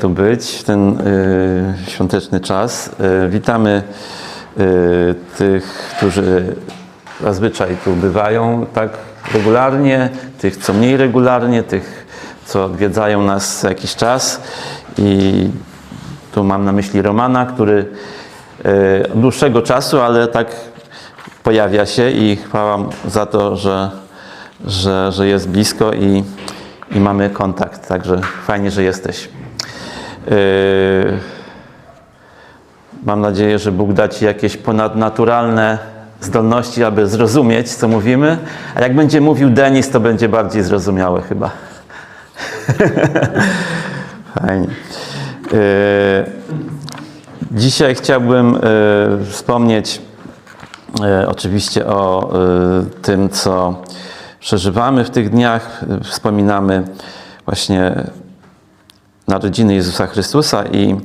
tu być w ten y, świąteczny czas. Y, witamy y, tych, którzy zazwyczaj tu bywają tak regularnie, tych, co mniej regularnie, tych, co odwiedzają nas jakiś czas. I tu mam na myśli Romana, który y, od dłuższego czasu, ale tak pojawia się i chwała za to, że, że, że jest blisko i, i mamy kontakt. Także fajnie, że jesteś. Yy, Mam nadzieję, że Bóg da Ci jakieś ponadnaturalne zdolności, aby zrozumieć, co mówimy. A jak będzie mówił Denis, to będzie bardziej zrozumiałe chyba. Fajnie. Yy, Dzisiaj chciałbym yy, wspomnieć oczywiście o tym, co przeżywamy w tych dniach. Wspominamy właśnie narodziny Jezusa Chrystusa i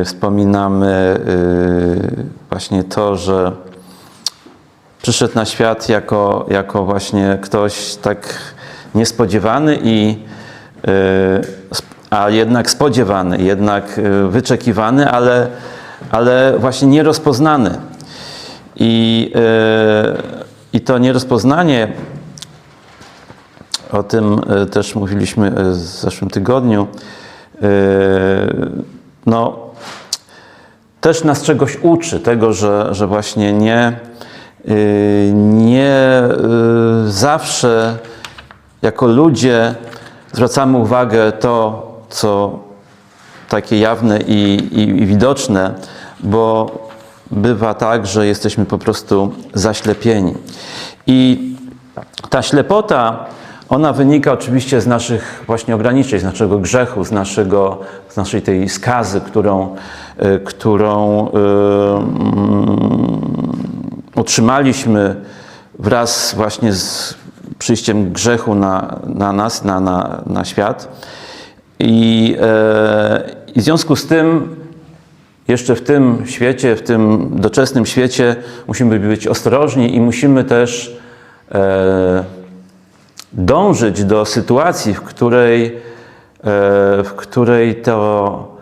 y, wspominamy y, właśnie to, że przyszedł na świat jako, jako właśnie ktoś tak niespodziewany i y, a jednak spodziewany, jednak y, wyczekiwany, ale, ale właśnie nierozpoznany. I, y, I to nierozpoznanie o tym e, też mówiliśmy e, w zeszłym tygodniu. E, No, też nas czegoś uczy, tego, że, że właśnie nie, nie zawsze jako ludzie zwracamy uwagę to, co takie jawne i, i, i widoczne, bo bywa tak, że jesteśmy po prostu zaślepieni. I ta ślepota, ona wynika oczywiście z naszych właśnie ograniczeń, z naszego grzechu, z, naszego, z naszej tej skazy, którą, y, którą y, mm, otrzymaliśmy wraz właśnie z przyjściem grzechu na, na nas, na, na, na świat. I, e, I w związku z tym jeszcze w tym świecie, w tym doczesnym świecie musimy być ostrożni i musimy też e, dążyć do sytuacji, w której, e, w której to,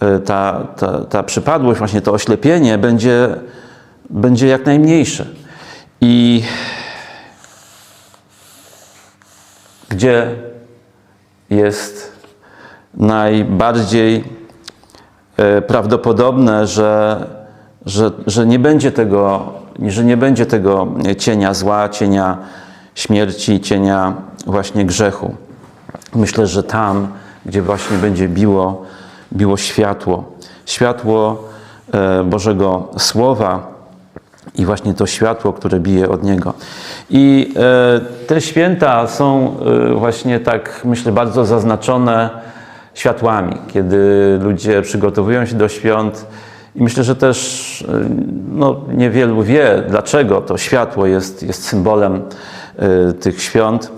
e, ta, ta, ta przypadłość, właśnie to oślepienie będzie, będzie jak najmniejsze. I gdzie jest najbardziej e, prawdopodobne, że, że, że, nie będzie tego, że nie będzie tego cienia zła, cienia śmierci, cienia właśnie grzechu. Myślę, że tam, gdzie właśnie będzie biło, biło światło, światło e, Bożego Słowa i właśnie to światło, które bije od Niego. I e, te święta są e, właśnie tak, myślę, bardzo zaznaczone światłami, kiedy ludzie przygotowują się do świąt. I myślę, że też no, niewielu wie, dlaczego to światło jest, jest symbolem tych świąt.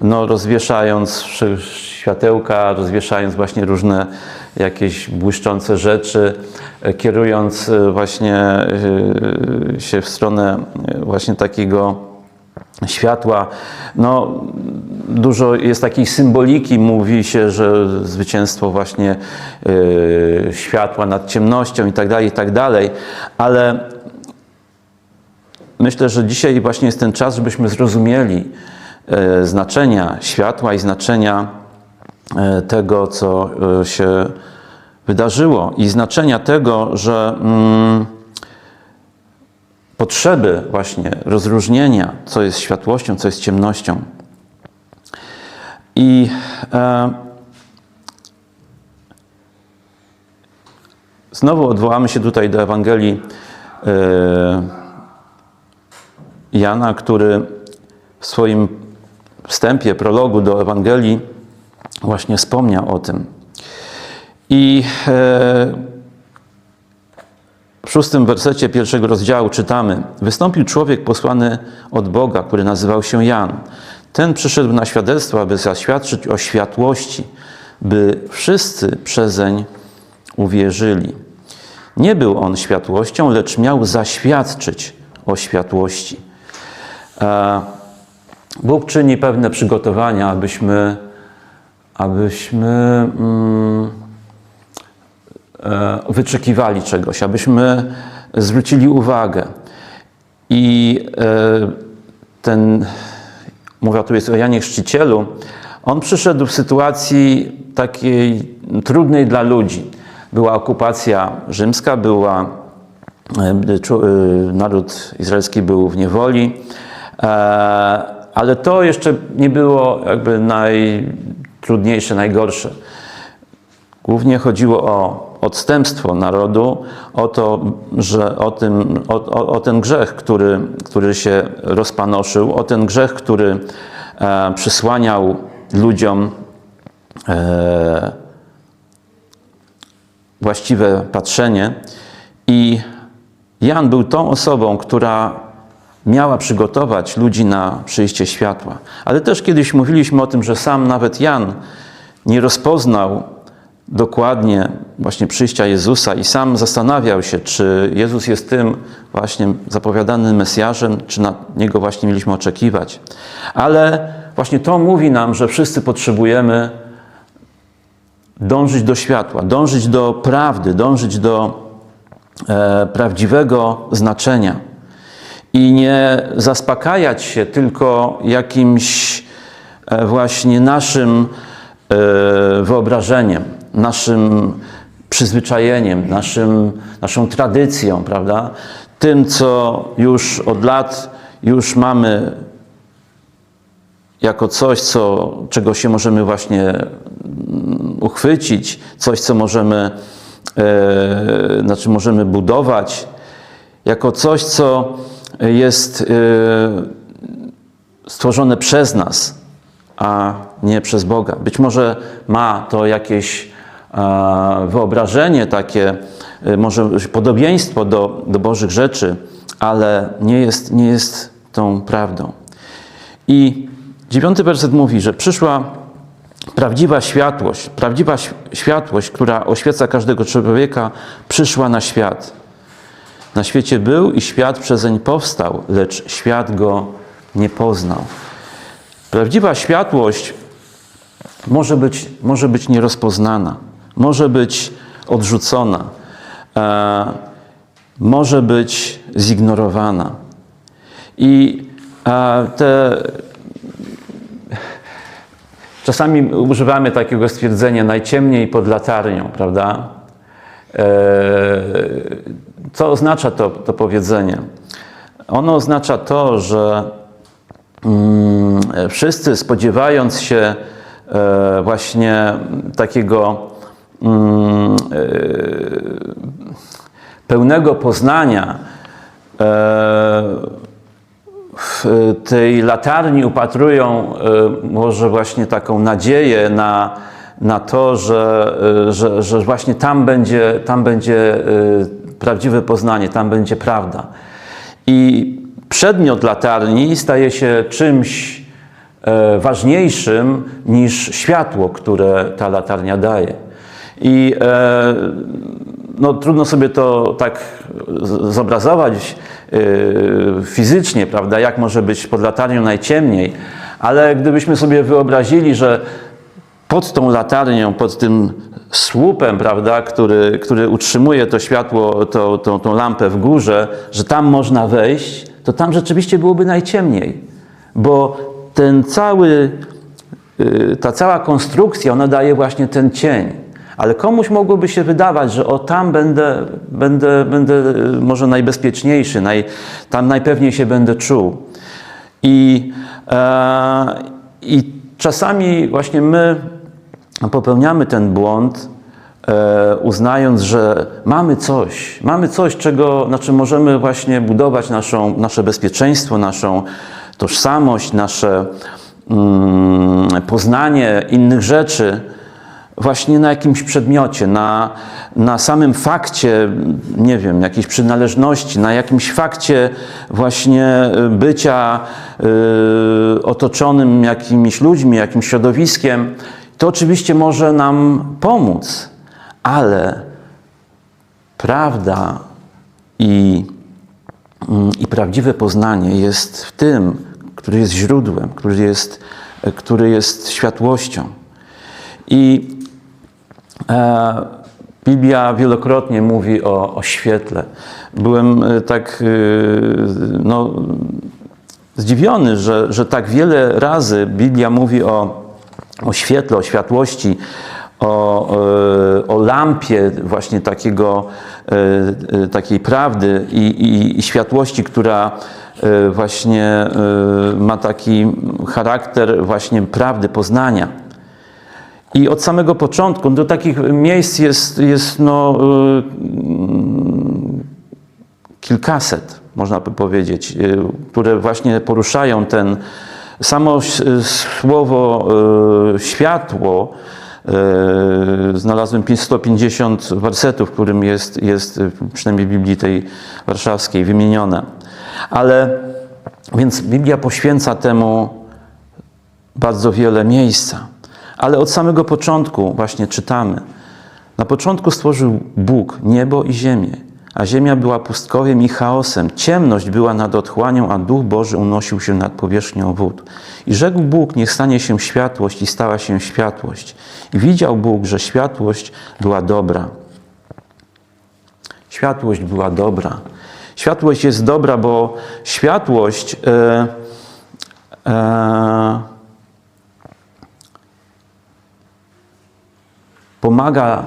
No, rozwieszając sz- światełka, rozwieszając właśnie różne jakieś błyszczące rzeczy, e, kierując e, właśnie się w stronę właśnie takiego światła. No, dużo jest takiej symboliki, mówi się, że zwycięstwo właśnie y, światła nad ciemnością i tak dalej, i tak dalej, ale myślę, że dzisiaj właśnie jest ten czas, żebyśmy zrozumieli y, znaczenia światła i znaczenia y, tego, co y, się wydarzyło i znaczenia tego, że mm, potrzeby właśnie rozróżnienia, co jest światłością, co jest ciemnością. I e, znowu odwołamy się tutaj do Ewangelii e, Jana, który w swoim wstępie, prologu do Ewangelii właśnie wspomniał o tym. I e, w szóstym wersecie pierwszego rozdziału czytamy: Wystąpił człowiek posłany od Boga, który nazywał się Jan. Ten przyszedł na świadectwo, aby zaświadczyć o światłości, by wszyscy przezeń uwierzyli. Nie był on światłością, lecz miał zaświadczyć o światłości. E, Bóg czyni pewne przygotowania, abyśmy, abyśmy mm, e, wyczekiwali czegoś, abyśmy zwrócili uwagę. I e, ten, mówię tu jest o Janie Chrzcicielu, on przyszedł w sytuacji takiej trudnej dla ludzi. Była okupacja rzymska, była, naród izraelski był w niewoli, ale to jeszcze nie było jakby najtrudniejsze, najgorsze. Głównie chodziło o odstępstwo narodu, o to, że o, tym, o, o, o ten grzech, który, który się rozpanoszył, o ten grzech, który e, przysłaniał ludziom e, właściwe patrzenie. I Jan był tą osobą, która miała przygotować ludzi na przyjście światła. Ale też kiedyś mówiliśmy o tym, że sam nawet Jan nie rozpoznał dokładnie właśnie przyjścia Jezusa i sam zastanawiał się, czy Jezus jest tym właśnie zapowiadanym Mesjaszem, czy na Niego właśnie mieliśmy oczekiwać. Ale właśnie to mówi nam, że wszyscy potrzebujemy dążyć do światła, dążyć do prawdy, dążyć do e, prawdziwego znaczenia i nie zaspokajać się tylko jakimś e, właśnie naszym e, wyobrażeniem, naszym przyzwyczajeniem, naszym, naszą tradycją, prawda? Tym, co już od lat już mamy jako coś, co, czego się możemy właśnie mm, uchwycić, coś, co możemy, e, znaczy możemy budować, jako coś, co jest e, stworzone przez nas, a nie przez Boga. Być może ma to jakieś wyobrażenie takie, e, może podobieństwo do, do Bożych rzeczy, ale nie jest, nie jest tą prawdą. I dziewiąty werset mówi, że przyszła prawdziwa światłość, prawdziwa światłość, która oświeca każdego człowieka, przyszła na świat. Na świecie był i świat przezeń powstał, lecz świat go nie poznał. Prawdziwa światłość może być, może być nierozpoznana, może być odrzucona, e, może być zignorowana. I e, te Czasami używamy takiego stwierdzenia najciemniej pod latarnią, prawda? Co oznacza to, to powiedzenie? Ono oznacza to, że mm, wszyscy spodziewając się e, właśnie takiego mm, e, pełnego poznania e, w tej latarni upatrują może właśnie taką nadzieję na, na to, że, że, że właśnie tam będzie, tam będzie prawdziwe poznanie, tam będzie prawda. I przedmiot latarni staje się czymś e, ważniejszym niż światło, które ta latarnia daje. I e, no, trudno sobie to tak zobrazować yy, fizycznie, prawda, jak może być pod latarnią najciemniej, ale gdybyśmy sobie wyobrazili, że pod tą latarnią, pod tym słupem, prawda, który, który utrzymuje to światło, to, tą, tą lampę w górze, że tam można wejść, to tam rzeczywiście byłoby najciemniej, bo ten cały, y, ta cała konstrukcja, ona daje właśnie ten cień. Ale komuś mogłoby się wydawać, że o tam będę, będę, będę y, może najbezpieczniejszy, naj, tam najpewniej się będę czuł. I, e, I czasami właśnie my popełniamy ten błąd, e, uznając, że mamy coś, mamy coś, czego, na czym możemy właśnie budować naszą, nasze bezpieczeństwo, naszą tożsamość, nasze mm, poznanie innych rzeczy właśnie na jakimś przedmiocie, na, na samym fakcie, nie wiem, jakiejś przynależności, na jakimś fakcie właśnie y, bycia y, otoczonym jakimiś ludźmi, jakimś środowiskiem, to oczywiście może nam pomóc, ale prawda i, mm, i prawdziwe poznanie jest w tym, który jest źródłem, który jest, który jest światłością. I e, Biblia wielokrotnie mówi o, o świetle. Byłem e, tak e, no, zdziwiony, że, że tak wiele razy Biblia mówi o, o świetle, o światłości, o, e, o lampie właśnie takiego, e, e, takiej prawdy i, i, i światłości, która właśnie ma taki charakter właśnie prawdy, poznania. I od samego początku do takich miejsc jest, jest no, kilkaset, można by powiedzieć, które właśnie poruszają ten samo słowo y, światło. y, Znalazłem 150 wersetów, w którym jest, jest y, przynajmniej w Biblii tej warszawskiej wymienione. Ale więc Biblia poświęca temu bardzo wiele miejsca. Ale od samego początku właśnie czytamy. Na początku stworzył Bóg niebo i ziemię, a ziemia była pustkowiem i chaosem. Ciemność była nad otchłanią, a Duch Boży unosił się nad powierzchnią wód. I rzekł Bóg, niech stanie się światłość i stała się światłość. I widział Bóg, że światłość była dobra. Światłość była dobra. Światłość jest dobra, bo światłość e, e, pomaga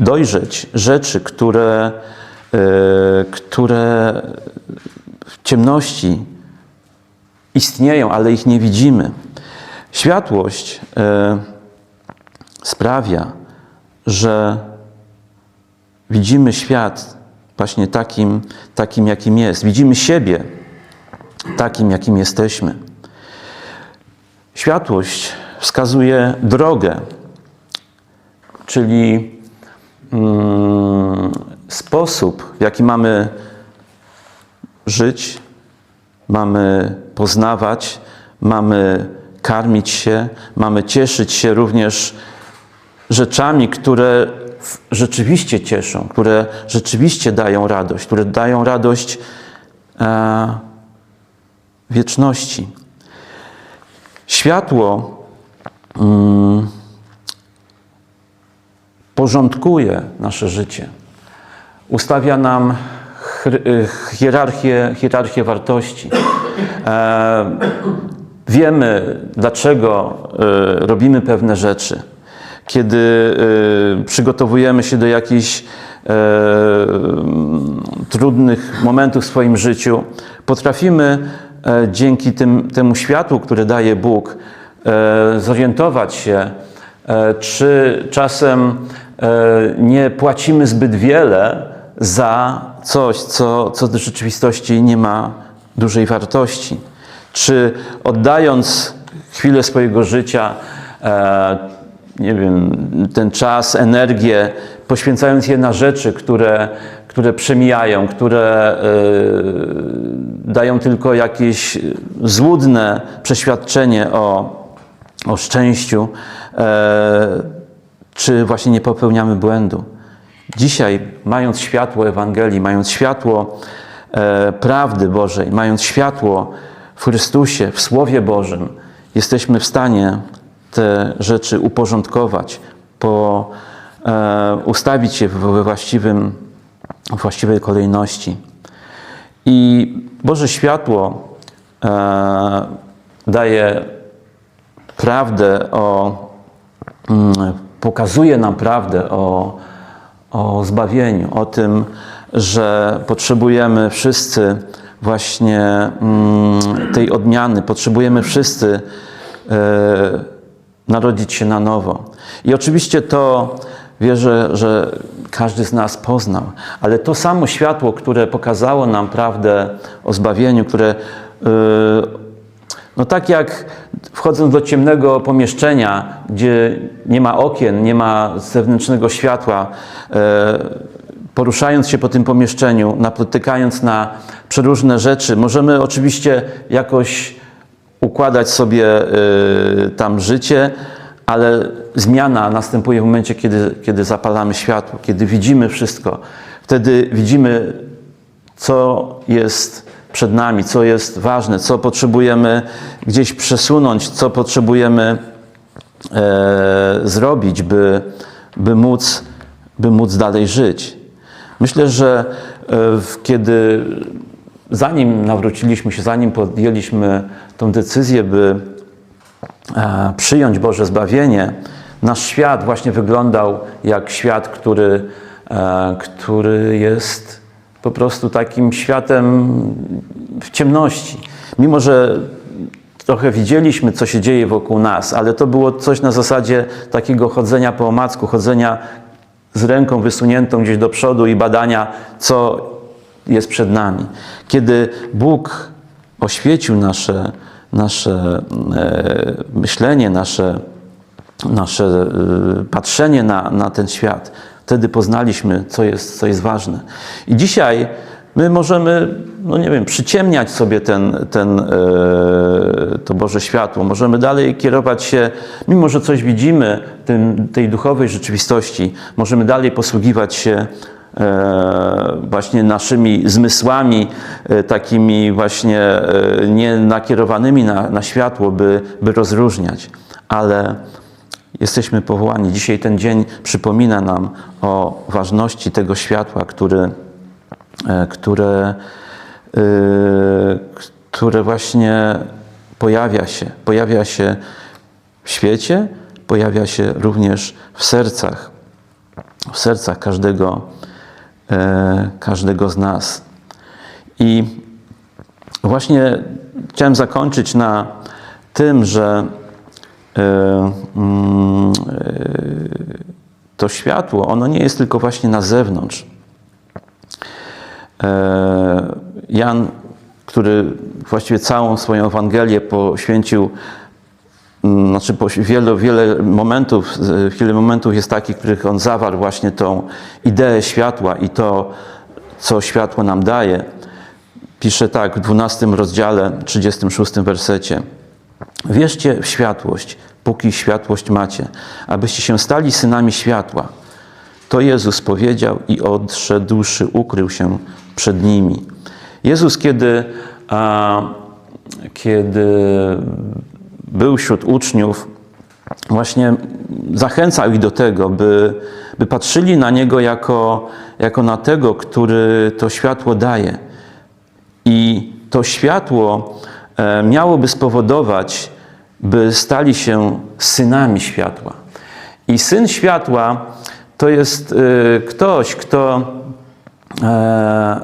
dojrzeć rzeczy, które, które w ciemności istnieją, ale ich nie widzimy. Światłość e, sprawia, że widzimy świat właśnie takim, takim, jakim jest. Widzimy siebie takim, jakim jesteśmy. Światłość wskazuje drogę, czyli mm, sposób, w jaki mamy żyć, mamy poznawać, mamy karmić się, mamy cieszyć się również rzeczami, które rzeczywiście cieszą, które rzeczywiście dają radość, które dają radość e, wieczności. Światło mm, porządkuje nasze życie. Ustawia nam y, hierarchię, hierarchię wartości. E, wiemy, dlaczego e, robimy pewne rzeczy. Kiedy e, przygotowujemy się do jakichś trudnych momentów w swoim życiu, potrafimy dzięki tym, temu światłu, które daje Bóg, zorientować się, czy czasem nie płacimy zbyt wiele za coś, co, co w rzeczywistości nie ma dużej wartości. Czy oddając chwilę swojego życia, e, nie wiem, ten czas, energię, poświęcając je na rzeczy, które, które przemijają, które e, dają tylko jakieś złudne przeświadczenie o, o szczęściu, e, czy właśnie nie popełniamy błędu. Dzisiaj, mając światło Ewangelii, mając światło e, prawdy Bożej, mając światło w Chrystusie, w Słowie Bożym, jesteśmy w stanie te rzeczy uporządkować, po, e, ustawić je we właściwym, właściwej kolejności. I Boże światło e, daje prawdę o, mm, pokazuje nam prawdę o, o zbawieniu, o tym, że potrzebujemy wszyscy właśnie mm, tej odmiany, potrzebujemy wszyscy e, narodzić się na nowo. I oczywiście to wierzę, że każdy z nas poznał, ale to samo światło, które pokazało nam prawdę o zbawieniu, które e, no tak jak wchodząc do ciemnego pomieszczenia, gdzie nie ma okien, nie ma zewnętrznego światła, e, poruszając się po tym pomieszczeniu, napotykając na przeróżne rzeczy, możemy oczywiście jakoś układać sobie e, tam życie, ale zmiana następuje w momencie, kiedy, kiedy zapalamy światło, kiedy widzimy wszystko. Wtedy widzimy co jest przed nami, co jest ważne, co potrzebujemy gdzieś przesunąć, co potrzebujemy e, zrobić, by, by móc by móc dalej żyć. Myślę, że e, kiedy zanim nawróciliśmy się, zanim podjęliśmy tą decyzję, by e, przyjąć Boże zbawienie, nasz świat właśnie wyglądał jak świat, który, e, który jest po prostu takim światem w ciemności. Mimo, że trochę widzieliśmy, co się dzieje wokół nas, ale to było coś na zasadzie takiego chodzenia po omacku, chodzenia z ręką wysuniętą gdzieś do przodu i badania, co jest przed nami. Kiedy Bóg oświecił nasze, nasze e, myślenie, nasze, nasze e, patrzenie na, na ten świat, wtedy poznaliśmy, co jest, co jest ważne. I dzisiaj my możemy, no nie wiem, przyciemniać sobie ten, ten, e, to Boże światło. Możemy dalej kierować się, mimo że coś widzimy tej duchowej rzeczywistości, możemy dalej posługiwać się e, właśnie naszymi zmysłami, e, takimi właśnie nie nakierowanymi na, na światło, by, by rozróżniać. Ale jesteśmy powołani. Dzisiaj ten dzień przypomina nam o ważności tego światła, który, e, które, e, które właśnie pojawia się. Pojawia się w świecie, pojawia się również w sercach, w sercach każdego, e, każdego z nas. I właśnie chciałem zakończyć na tym, że to światło, ono nie jest tylko właśnie na zewnątrz. E, Jan, który właściwie całą swoją Ewangelię poświęcił, mm, znaczy wiele, wiele momentów, wiele momentów jest takich, w których on zawarł właśnie tą ideę światła i to, co światło nam daje. Pisze tak w 12 rozdziale, 36 wersecie. Wierzcie w światłość, póki światłość macie, abyście się stali synami światła. To Jezus powiedział i odszedłszy, ukrył się przed nimi. Jezus, kiedy, a, kiedy był wśród uczniów, właśnie zachęcał ich do tego, by, by patrzyli na Niego jako, jako na tego, który to światło daje. I to światło miałoby spowodować, by stali się synami światła. I syn światła to jest e, ktoś, kto e,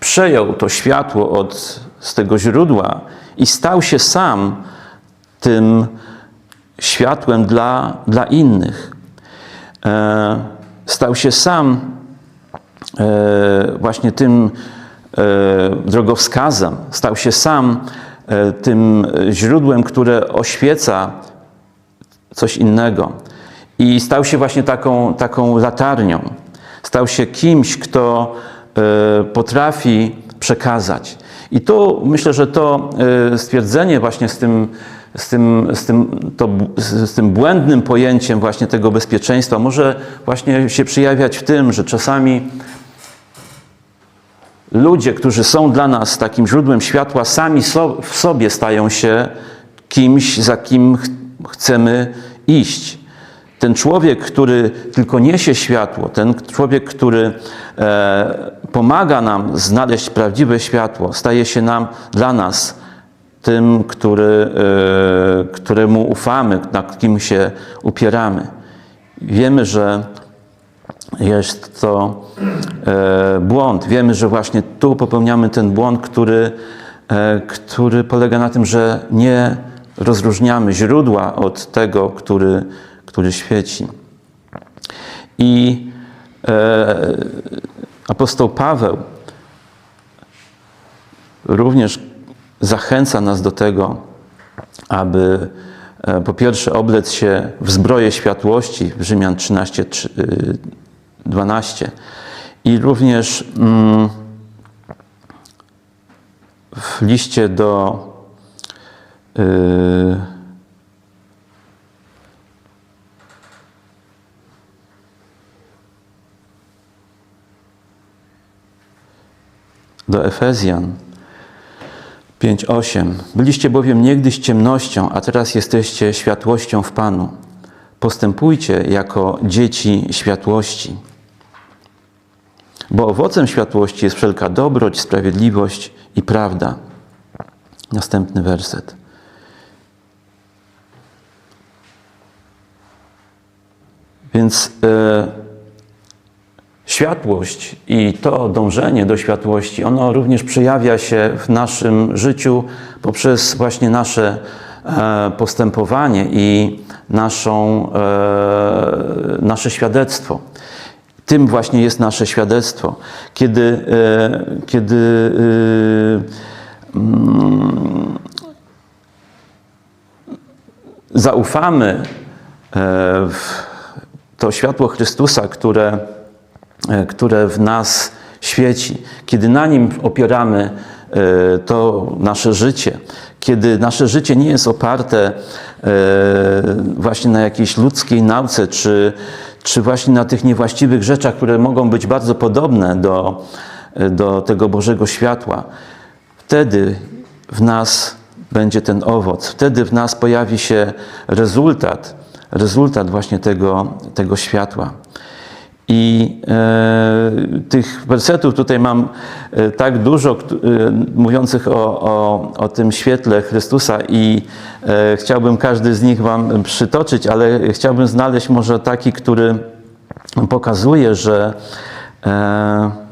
przejął to światło od, z tego źródła i stał się sam tym światłem dla, dla innych. E, stał się sam e, właśnie tym e, drogowskazem, stał się sam e, tym źródłem, które oświeca coś innego. I stał się właśnie taką, taką latarnią. Stał się kimś, kto e, potrafi przekazać. I tu myślę, że to e, stwierdzenie właśnie z tym, z tym, z tym, to, z tym błędnym pojęciem właśnie tego bezpieczeństwa może właśnie się przejawiać w tym, że czasami ludzie, którzy są dla nas takim źródłem światła, sami w sobie stają się kimś, za kim ch chcemy iść. Ten człowiek, który tylko niesie światło, ten człowiek, który e, pomaga nam znaleźć prawdziwe światło, staje się nam dla nas tym, który, e, któremu ufamy, na kim się upieramy. Wiemy, że jest to e, błąd. Wiemy, że właśnie tu popełniamy ten błąd, który, e, który polega na tym, że nie rozróżniamy źródła od tego, który, który świeci. I e, apostoł Paweł również zachęca nas do tego, aby po pierwsze oblec się w zbroję światłości w Rzymian 13, 3, y, 12 i również mm, w liście do y, do Efezjan 5:8. Byliście bowiem niegdyś ciemnością, a teraz jesteście światłością w Panu. postępujcie jako dzieci światłości. Bo owocem światłości jest wszelka dobroć, sprawiedliwość i prawda. Następny werset. Więc e, światłość i to dążenie do światłości, ono również przejawia się w naszym życiu poprzez właśnie nasze e, postępowanie i naszą, e, nasze świadectwo. Tym właśnie jest nasze świadectwo. Kiedy, e, kiedy e, mm, zaufamy e, w to światło Chrystusa, które, które w nas świeci, kiedy na nim opieramy to nasze życie, kiedy nasze życie nie jest oparte właśnie na jakiejś ludzkiej nauce, czy, czy właśnie na tych niewłaściwych rzeczach, które mogą być bardzo podobne do, do tego Bożego światła, wtedy w nas będzie ten owoc, wtedy w nas pojawi się rezultat, rezultat właśnie tego, tego światła. I e, tych wersetów tutaj mam e, tak dużo, e, mówiących o, o, o tym świetle Chrystusa, i e, chciałbym każdy z nich Wam przytoczyć, ale chciałbym znaleźć może taki, który pokazuje, że e,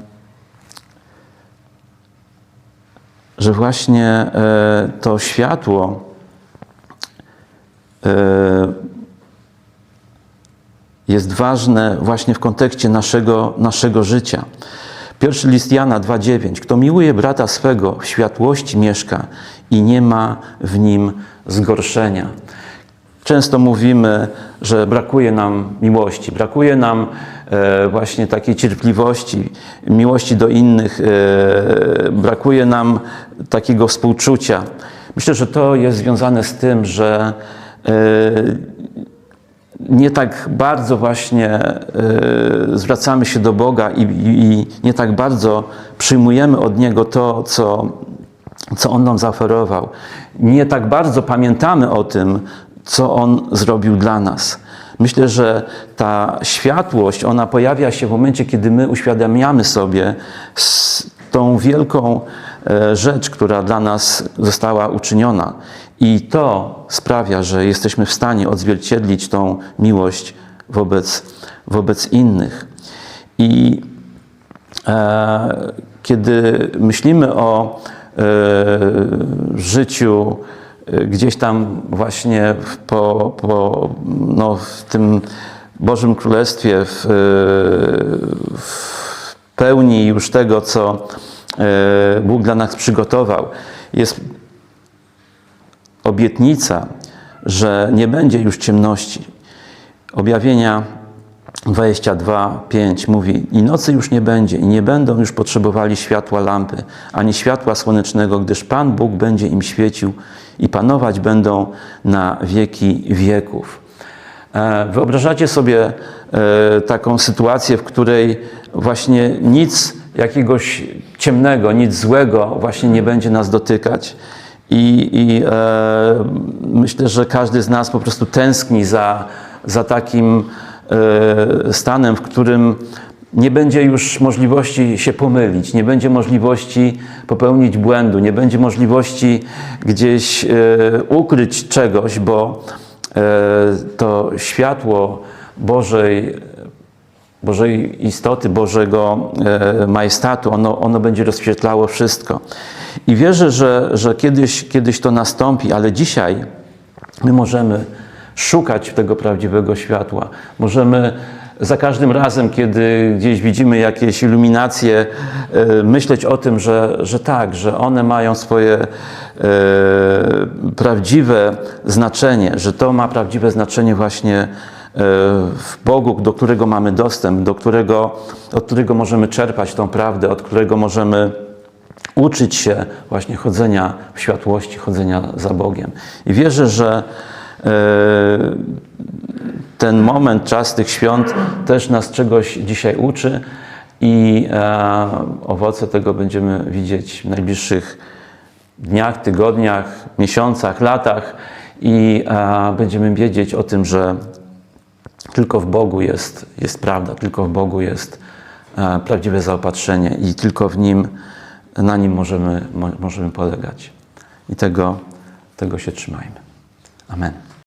że właśnie e, to światło e, jest ważne właśnie w kontekście naszego, naszego życia. Pierwszy list Jana 2,9. Kto miłuje brata swego, w światłości mieszka i nie ma w nim zgorszenia. Często mówimy, że brakuje nam miłości, brakuje nam e, właśnie takiej cierpliwości, miłości do innych, e, brakuje nam takiego współczucia. Myślę, że to jest związane z tym, że e, nie tak bardzo właśnie e, zwracamy się do Boga i, i, nie tak bardzo przyjmujemy od Niego to, co, co On nam zaoferował. Nie tak bardzo pamiętamy o tym, co On zrobił dla nas. Myślę, że ta światłość, ona pojawia się w momencie, kiedy my uświadamiamy sobie tą wielką e, rzecz, która dla nas została uczyniona. I to sprawia, że jesteśmy w stanie odzwierciedlić tą miłość wobec, wobec innych. I e, kiedy myślimy o e, życiu e, gdzieś tam właśnie w- po, po, no, w tym Bożym Królestwie, w, e, w pełni już tego, co e, Bóg dla nas przygotował, jest obietnica, że nie będzie już ciemności. Objawienia 22:5 mówi: I nocy już nie będzie, i nie będą już potrzebowali światła lampy, ani światła słonecznego, gdyż Pan Bóg będzie im świecił i panować będą na wieki wieków. E, Wyobrażacie sobie e, taką sytuację, w której właśnie nic jakiegoś ciemnego, nic złego właśnie nie będzie nas dotykać. I, i e, myślę, że każdy z nas po prostu tęskni za, za takim e, stanem, w którym nie będzie już możliwości się pomylić, nie będzie możliwości popełnić błędu, nie będzie możliwości gdzieś e, ukryć czegoś, bo e, to światło Bożej, Bożej istoty, Bożego e, majestatu, ono, ono będzie rozświetlało wszystko. I wierzę, że, że kiedyś, kiedyś to nastąpi, ale dzisiaj my możemy szukać tego prawdziwego światła. Możemy za każdym razem, kiedy gdzieś widzimy jakieś iluminacje, e, myśleć o tym, że, że tak, że one mają swoje e, prawdziwe znaczenie, że to ma prawdziwe znaczenie właśnie w Bogu, do którego mamy dostęp, do którego, od którego możemy czerpać tą prawdę, od którego możemy uczyć się właśnie chodzenia w światłości, chodzenia za Bogiem. I wierzę, że e, ten moment, czas tych świąt też nas czegoś dzisiaj uczy i e, owoce tego będziemy widzieć w najbliższych dniach, tygodniach, miesiącach, latach i e, będziemy wiedzieć o tym, że Tylko w Bogu jest, jest prawda, tylko w Bogu jest e, prawdziwe zaopatrzenie i tylko w Nim, na Nim możemy, mo, możemy polegać. I tego, tego się trzymajmy. Amen.